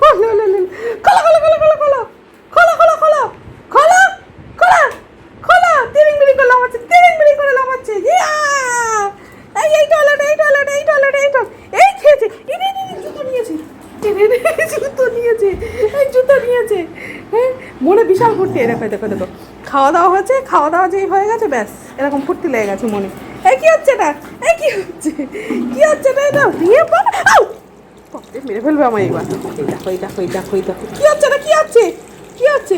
খোলো খোলো খোলো খোলো খোলো খোলো খোলো খোলো খোলো খোলো খোলো তিরিং বিড়ি করে লাফাচ্ছে তিরিং বিড়ি করে লাফাচ্ছে এই এই টয়লেট এই টয়লেট এই টয়লেট এই টয়লেট এই খেয়েছে ইনি জুতো নিয়েছে। জুতো নিয়েছে। জুতো নিয়েছে। হ্যাঁ মনে বিশাল ফুর্তি। এই দেখো দেখো খাওয়া দাওয়া হয়েছে খাওয়া দাওয়া যেই হয়ে গেছে ব্যাস এরকম ফুর্তি লেগে গেছে মনে। এই কি হচ্ছে না এই কি হচ্ছে? কি হচ্ছে না এটা? আউ! বাপরে, মেরে ফেলবে আমার এবার এই দেখো এই দেখো এই দেখো এই দেখো কি হচ্ছে না কি হচ্ছে কি হচ্ছে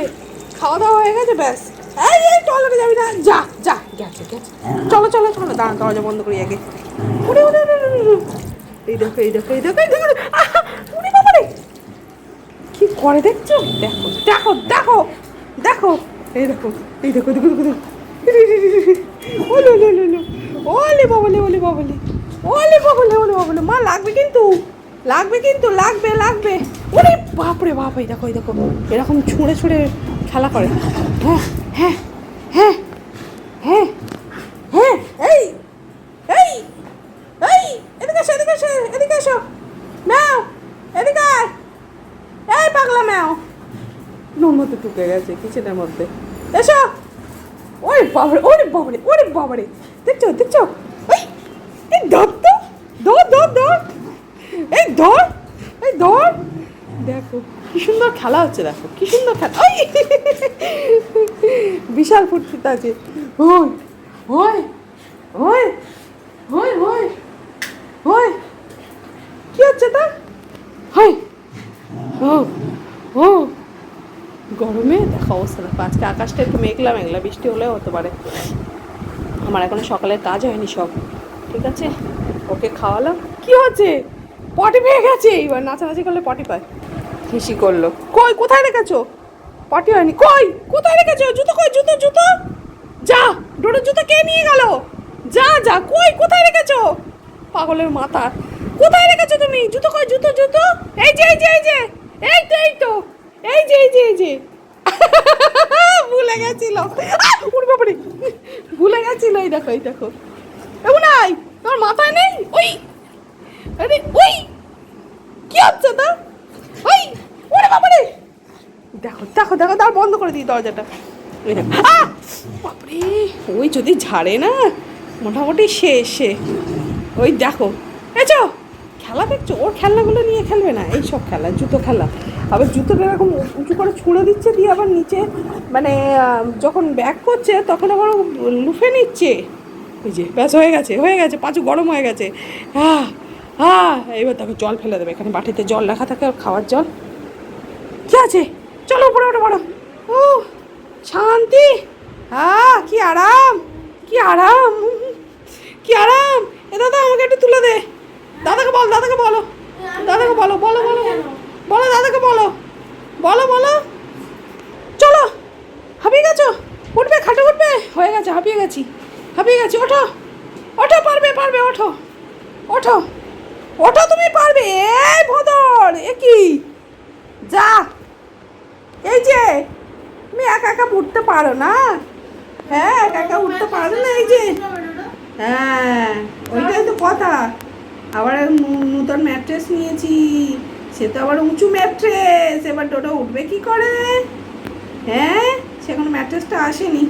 খাওয়া দাওয়া হয়ে গেছে ব্যাস এই এই টয়লেটে যাবি না যা যা গেছে গেছে চলো চলো চলো দাঁড়া দরজা বন্ধ করি আগে উড়ে উড়ে। এই দেখো এই দেখো এই দেখো এই দেখো উড়ে বাবা রে কি করে দেখছ দেখো দেখো দেখো দেখো এই দেখো এই দেখো দেখো দেখো ওলে ওলে ওলে ওলে বাবলে ওলে বাবলে ওলে বাবলে ওলে বাবলে মা লাগবে কিন্তু লাগবে কিন্তু লাগবে লাগবে। ওরে বাপরে বাপ এই দেখো এই দেখো। এরকম ছুঁড়ে ছুঁড়ে খেলা করে। হ্যাঁ হ্যাঁ হ্যাঁ হ্যাঁ হ্যাঁ এই এই এই এদিকে এসো এদিকে এসো এদিকে এসো। ম্যাও এদিকে এই পাগলা ম্যাও। নুন মধ্যে ঢুকে গেছে কিচেনের মধ্যে। এসো। ওরে বাবারে ওরে বাবারে ওরে বাবারে দেখছ দেখছ? এই এই ধর তো ধর ধর। এই ধর এই ধর দেখো, কি সুন্দর খেলা হচ্ছে, দেখো, কি সুন্দর খেলা। ওই। বিশাল ফুটফুট আছে। ওই ওই ওই ওই ওই ওই। কি হচ্ছে তা? হয় ও ও। গরমে দেখা অবস্থা, দেখো, আজকে আকাশটা একটু মেঘলা মেঘলা, বৃষ্টি হলেও হতে পারে। আমার এখনও সকালের কাজ হয়নি সব, ঠিক আছে? ওকে খাওয়ালাম। কি হচ্ছে? পটি পেয়ে গেছে। এবার নাচানাচি করলে পটি পায়। হিসি করল। কই কোথায় রেখেছো? পটি হয়নি। কই কোথায় রেখেছো? জুতো কই জুতো জুতো? যা ডোরের জুতো কে নিয়ে গেল? যা যা কই কোথায় রেখেছো? পাগলের মাথা। কোথায় রেখেছো তুমি? জুতো কই জুতো জুতো? এই যে এই যে এই যে এই তো এই তো এই যে এই যে এই যে। ভুলে গেছিল। উড় বাবারে। ভুলে গেছিল। এই দেখো এই দেখো। এমন নাই তোর মাথায় নেই? ওই আরে, ওই! কি হচ্ছে তা? ওই, ওরে বাবারে! দেখো দেখো দেখো তার বন্ধ করে দিই দরজাটা! বাপরে, ওই যদি ঝাড়ে না, মোটামুটি শেষ, সে। ওই দেখো এচো খেলা দেখছ? ওর খেলনাগুলো নিয়ে খেলবে না, এই সব খেলা, জুতো খেলা। আবার জুতোটা এরকম উঁচু করে ছুঁড়ে দিচ্ছে, দিয়ে আবার নিচে মানে যখন ব্যাক করছে, তখন আবার লুফে নিচ্ছে। ওই যে, ব্যাস, হয়ে গেছে হয়ে গেছে, পাঁচু গরম হয়ে গেছে। হ্যাঁ হ্যাঁ এবার তাকে জল ফেলে দেবে। এখানে বাটিতে জল রাখা থাকে ওর খাওয়ার জল। কি আছে? চলো উপরে ওঠে, বড়। ও শান্তি। হ্যাঁ কি আরাম। কি আরাম। কি আরাম। এ দাদা, আমাকে একটু তুলে দে। দাদাকে বল, দাদাকে বলো। দাদাকে বলো বলো বলো। বলো, দাদাকে বলো। বলো বলো। চলো। হাঁপিয়ে গেছো? উঠবে, খাটে উঠবে? হয়ে গেছে, হাঁপিয়ে গেছি। হাঁপিয়ে গেছি, ওঠো। ওঠো, পারবে পারবে, ওঠো। ওঠো। ওঠো তুমি পারবে। এই ভদর, এ কি? যা। এই যে, তুমি একা একা উঠতে পারো না? হ্যাঁ একা একা উঠতে পারো না, এই যে। হ্যাঁ ওইটাই তো কথা। আবার নূতন ম্যাট্রেস নিয়েছি। সে তো আবার উঁচু ম্যাট্রেস। এবার টোটো উঠবে কি করে? হ্যাঁ সেখানে ম্যাট্রেসটা আসেনি।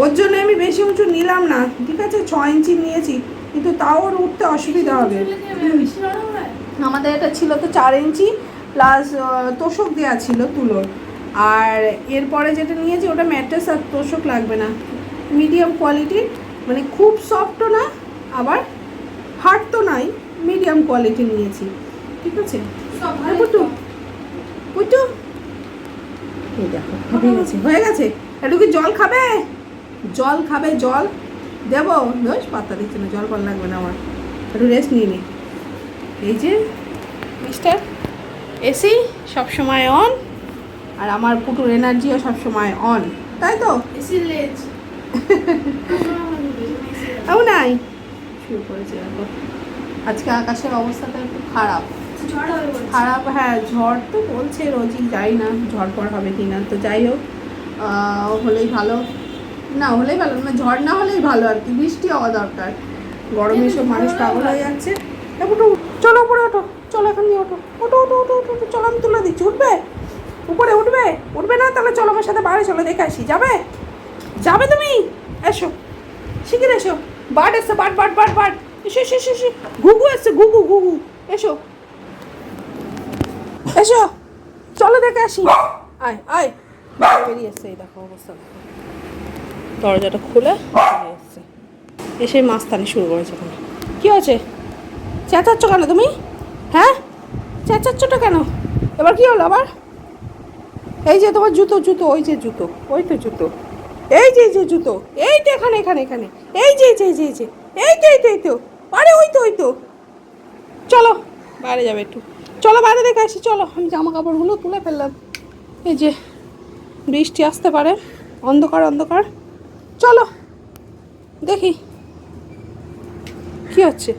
ওর জন্য আমি বেশি উঁচু নিলাম না। ঠিক আছে ছ ইঞ্চি নিয়েছি। কিন্তু তাও ওর উঠতে অসুবিধা হবে। আমাদের এটা ছিল তো চার ইঞ্চি প্লাস তোষক দেওয়া ছিল তুলোর। আর এরপরে যেটা নিয়েছি ওটা ম্যাট্রেস আর তোষক লাগবে না। মিডিয়াম কোয়ালিটির মানে খুব সফটও না আবার হার্ড তো নাই মিডিয়াম কোয়ালিটি নিয়েছি। ঠিক আছে? পুটু? পুটু? এই দেখো হয়ে গেছে। হয়ে গেছে। একটু কি জল খাবে? জল খাবে জল। দেবো বেশ পাত্তা দিচ্ছে না জল কল লাগবে না আমার। একটু রেস্ট নিয়ে নি। এই যে মিস্টার এসি সবসময় অন আর আমার পুটুর এনার্জিও সবসময় অন তাই তো? এসি লেজ ও নাই। শুরু করেছে দেখো আজকে আকাশের অবস্থাটা একটু খারাপ। খারাপ হ্যাঁ ঝড় তো বলছে রোজই যাই না ঝড় পড় হবে কি না। তো যাই হোক হলেই ভালো। না হলেই ভালো না ঝড় না হলেই ভালো আর কি বৃষ্টি হওয়া দরকার। গরমে সব মানুষ পাগল হয়ে যাচ্ছে। একটু চলো উপরে ওঠো চলো এখন নিয়ে ওঠো। ওঠো ওঠো ওঠো ওঠো ওঠো, চলো আমি তুলে দিচ্ছি উঠবে? উপরে উঠবে? উঠবে না? তাহলে চলো আমার সাথে বাইরে চলো দেখে আসি। যাবে? যাবে তুমি? এসো শিখির এসো। বাট এসছে বাট বাট বাট বাট। এসো এসো এসো এসো। ঘুঘু এসছে ঘুঘু ঘুঘু। এসো। এসো চলো দেখে আসি। আয় আয়। বেরিয়ে এসছে এই দেখো অবস্থা দেখো। দরজাটা খুলে এসছে। এসে মাস্তানি শুরু করেছে এখন। কী হয়েছে? চেঁচাচ্ছ কেন তুমি? হ্যাঁ? চেঁচাচ্ছটা কেন? এবার কি হলো আবার? এই যে তোমার জুতো জুতো, ওই যে জুতো, ওই তো জুতো। এই যে যে জুতো, এই তো এখানে এখানে এখানে। এই যে যে যে যে, এই তো এই তো এই তো। আরে ওই তো ওই তো। চলো, বাইরে যাবে একটু। চলো বাইরে দেখে আসি, চলো। আমি জামা কাপড়গুলো তুলে ফেললাম। এই যে বৃষ্টি আসতে পারে। অন্ধকার অন্ধকার। চলো। দেখি। কি হচ্ছে?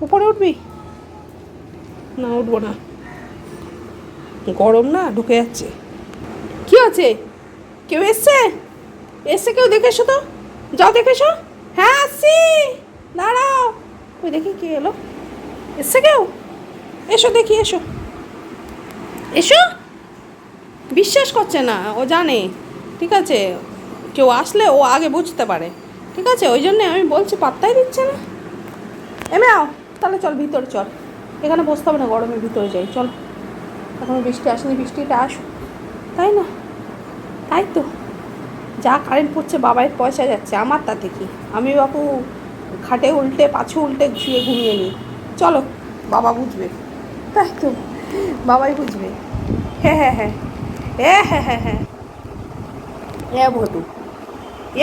উপরে উঠবি? না, উঠবো না। গরম না? ঢুকে যাচ্ছে। কি আছে কেউ এসছে? এসছে কেউ? দেখে এসো তো। যাও, দেখে এসো। হ্যাঁ আসছি। দাঁড়াও। ওই দেখি কে এলো। এসছে কেউ? এসো, দেখি, এসো। এসো? বিশ্বাস করছে না। ও জানে। ঠিক আছে। কেউ আসলে ও আগে বুঝতে পারে। ঠিক আছে? ওই জন্যে আমি বলছি পাত্তাই দিচ্ছে না। এমে আও তাহলে চল ভিতরে চল। এখানে বসতে হবে না গরমের ভিতরে যাই চল। এখনও বৃষ্টি আসেনি বৃষ্টিটা আসুক। তাই না? তাই তো। যা কারেন্ট পড়ছে বাবাই পয়সা যাচ্ছে আমার তাতে কি? আমি বাপু খাটে উল্টে পাছু উল্টে শুয়ে ঘুমিয়ে নিই। চলো। বাবা বুঝবে। তাই তো। বাবাই বুঝবে। হ্যাঁ হ্যাঁ হ্যাঁ। এ হ্যাঁ হ্যাঁ হ্যাঁ। হ্যাঁ ভতু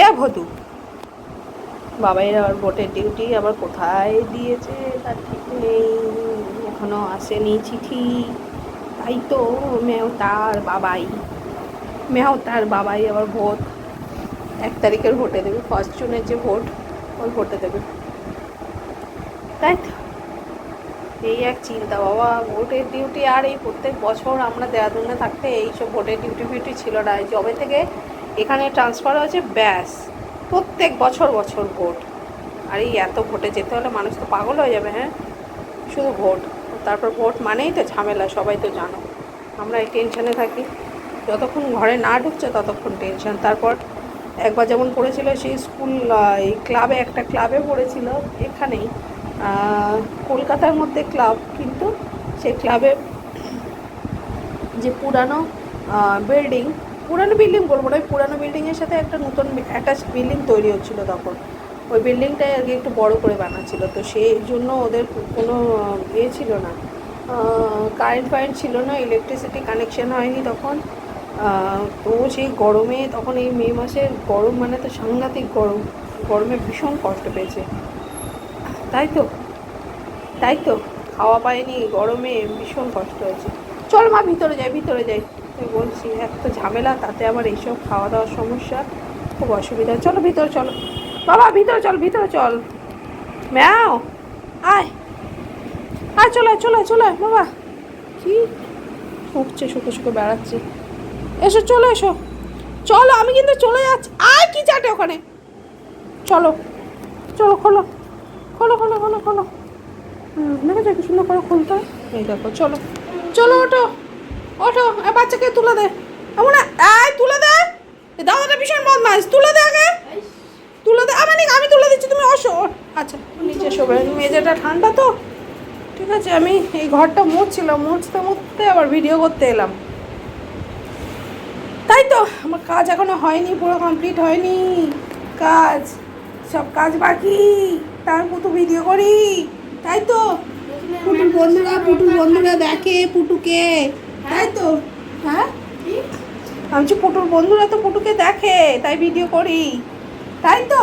এ ভতু বাবাই আবার ভোটের ডিউটি আবার কোথায় দিয়েছে? তার ঠিক নেই, এখনও আসেনি চিঠি। তাই তো মেও তার বাবাই। মেও তার বাবাই আবার ভোট। এক তারিখের ভোটে দেবে ফার্স্ট জুনের যে ভোট, ওই ভোটে দেবে। তাই তো। এই এক চিন্তা, বাবা ভোটের ডিউটি আর এই প্রত্যেক বছর আমরা দেরাদুনে থাকতে এইসব ভোটের ডিউটি ফিউটি ছিল না। জবে থেকে এখানে ট্রান্সফার হয়েছে, ব্যাস। প্রত্যেক বছর বছর ভোট। আর এই এত ভোটে যেতে হলে মানুষ তো পাগল হয়ে যাবে হ্যাঁ? শুধু ভোট। তারপর ভোট মানেই তো ঝামেলা, সবাই তো জানো। আমরা এই টেনশনে থাকি। যতক্ষণ ঘরে না ঢুকছে, ততক্ষণ টেনশন তারপর একবার যেমন পড়েছিল, সেই স্কুল এই ক্লাবে একটা ক্লাবে পড়েছিল, এখানেই। কলকাতার মধ্যে ক্লাব কিন্তু সেই ক্লাবে যে পুরানো বিল্ডিং পুরানো বিল্ডিং বলব না, ওই পুরানো বিল্ডিংয়ের সাথে একটা নতুন অ্যাটাচ বিল্ডিং তৈরি হচ্ছিল তখন। ওই বিল্ডিংটাই আর কি একটু বড় করে বানাচ্ছিল। তো সেই জন্য ওদের কোনো ইয়ে ছিল না। কারেন্ট ফারেন্ট ছিল না ইলেকট্রিসিটি কানেকশন হয়নি তখন। তো সেই গরমে তখন এই মে মাসের গরম মানে তো সাংঘাতিক গরম। গরমে ভীষণ কষ্ট পেয়েছে। তাই তো? তাই তো? খাওয়া পায়নি, গরমে ভীষণ কষ্ট হয়েছে। চল মা, ভিতরে যাই ভিতরে যাই। বলছি, এত ঝামেলা, তাতে আবার এইসব খাওয়া দাওয়ার সমস্যা খুব অসুবিধা। চলো, ভিতরে চলো। বাবা, ভিতরে চল ভিতরে চল। ম্যাও, আয়। আয়, চলে চলে চলে বাবা। কি? শুকছে, শুকে শুকে বেড়াচ্ছে। এসো, চলো এসো। চলো, আমি কিন্তু চলে যাচ্ছি। আয়, কি চাটে ওখানে? চলো চলো, খোলো। খোলো খোলো খোলো খোলো। দেখেছ কি সুন্দর করে খুলতে হয়? এই দেখো, চলো। চলো, ওঠো। ওঠো বাচ্চাকে তুলে দে। এমন এই তুলে দে। দাদাটা ভীষণ বদমাইশ। তুলে দে আগে। তুলে দে। আমি আমি তুলে দিচ্ছি, তুমি অসো আচ্ছা নিচে শোবে। মেঝেটা ঠান্ডা তো। ঠিক আছে, আমি এই ঘরটা মুছছিলাম, মুছতে মুছতে আবার ভিডিও করতে এলাম। তাই তো, আমার কাজ এখনও হয়নি, পুরো কমপ্লিট হয়নি। কাজ, সব কাজ বাকি। তার মতো ভিডিও করি। তাই তো। পুটুর বন্ধুরা পুটুর বন্ধুরা দেখে, পুটুকে। তাই তো? হ্যাঁ? আমি বলছি পুটুর বন্ধুরা তো পুটুকে দেখে তাই ভিডিও করি। তাই তো?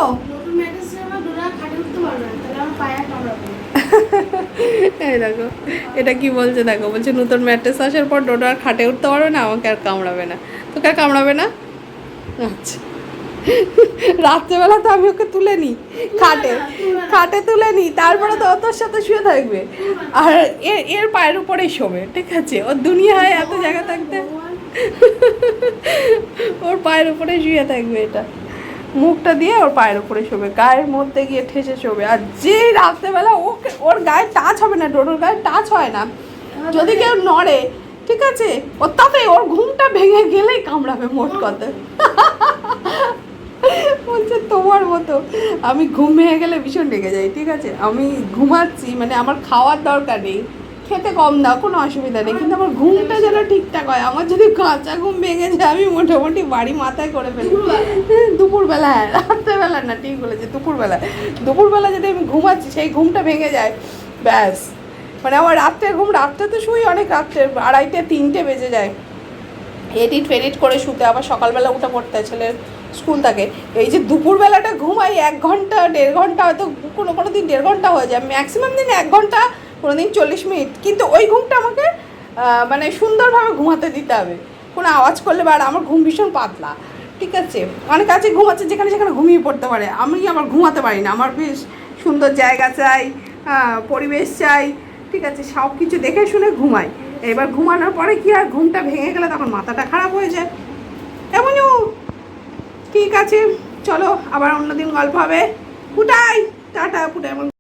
এই দেখো এটা কি বলছে দেখো বলছে নতুন ম্যাট্রেস আসার পর ডোডো আর খাটে উঠতে পারবে না আমাকে আর কামড়াবে না। তোকে আর কামড়াবে না? আচ্ছা। রাত্রেবেলা তো আমি ওকে তুলে নিই খাটে। খাটে তুলে নিই তারপরে তো ও তোর সাথে শুয়ে থাকবে। আর এর এর পায়ের উপরেই শোবে ঠিক আছে? ওর দুনিয়ায় এত জায়গা থাকতে ওর পায়ের উপরে শুয়ে থাকবে এটা। মুখটা দিয়ে ওর পায়ের উপরে শোবে গায়ের মধ্যে গিয়ে ঠেসে শোবে। আর যে রাত্রেবেলা ওকে ওর গায়ে টাচ হবে না ডোডোর গায়ে টাচ হয় না যদি কেউ নড়ে ঠিক আছে? ও তাতে ওর ঘুমটা ভেঙে গেলেই কামড়াবে মোট কথা। বলছে তোমার মতো। আমি ঘুম ভেঙে গেলে ভীষণ রেগে যাই ঠিক আছে? আমি ঘুমাচ্ছি মানে আমার খাওয়ার দরকার নেই। খেতে কম দাও, কোনো অসুবিধা নেই। কিন্তু আমার ঘুমটা যেন ঠিকঠাক হয়, আমার যদি কাঁচা ঘুম ভেঙে যায়, আমি মোটামুটি বাড়ি মাথায় করে ফেলি। দুপুরবেলা হ্যাঁ রাত্রেবেলা না, ঠিক বলেছে, দুপুরবেলা। দুপুরবেলা যদি আমি ঘুমাচ্ছি, সেই ঘুমটা ভেঙে যায়, ব্যাস। মানে আমার রাত্রে ঘুম, রাত্রে তো শুই অনেক, রাত্রে আড়াইটে, তিনটে বেজে যায়। এডিট ফেডিট করে শুতে, আবার সকালবেলা উঠে পড়তে ছেলের স্কুল থাকে, এই যে দুপুরবেলাটা ঘুমাই এক ঘণ্টা, দেড় ঘণ্টা, হয়তো কোনো কোনো দিন দেড় ঘণ্টা হয়ে যায় ম্যাক্সিমাম দিন এক ঘণ্টা কোনো দিন চল্লিশ মিনিট। কিন্তু ওই ঘুমটা আমাকে মানে সুন্দরভাবে ঘুমাতে দিতে হবে। কোনো আওয়াজ করলে বা আমার ঘুম ভীষণ পাতলা, ঠিক আছে? অনেক আছে ঘুমাচ্ছে, যেখানে সেখানে ঘুমিয়ে পড়তে পারে। আমি আবার ঘুমাতে পারি না, আমার বেশ সুন্দর জায়গা চাই পরিবেশ চাই, ঠিক আছে? সব কিছু দেখে শুনে ঘুমাই। এবার ঘুমানোর পরে কি আর ঘুমটা ভেঙে গেলে তখন মাথাটা খারাপ হয়ে যায়। এমনও ঠিক আছে চলো আবার অন্যদিন গল্প হবে। ফুটাই টাটা আমার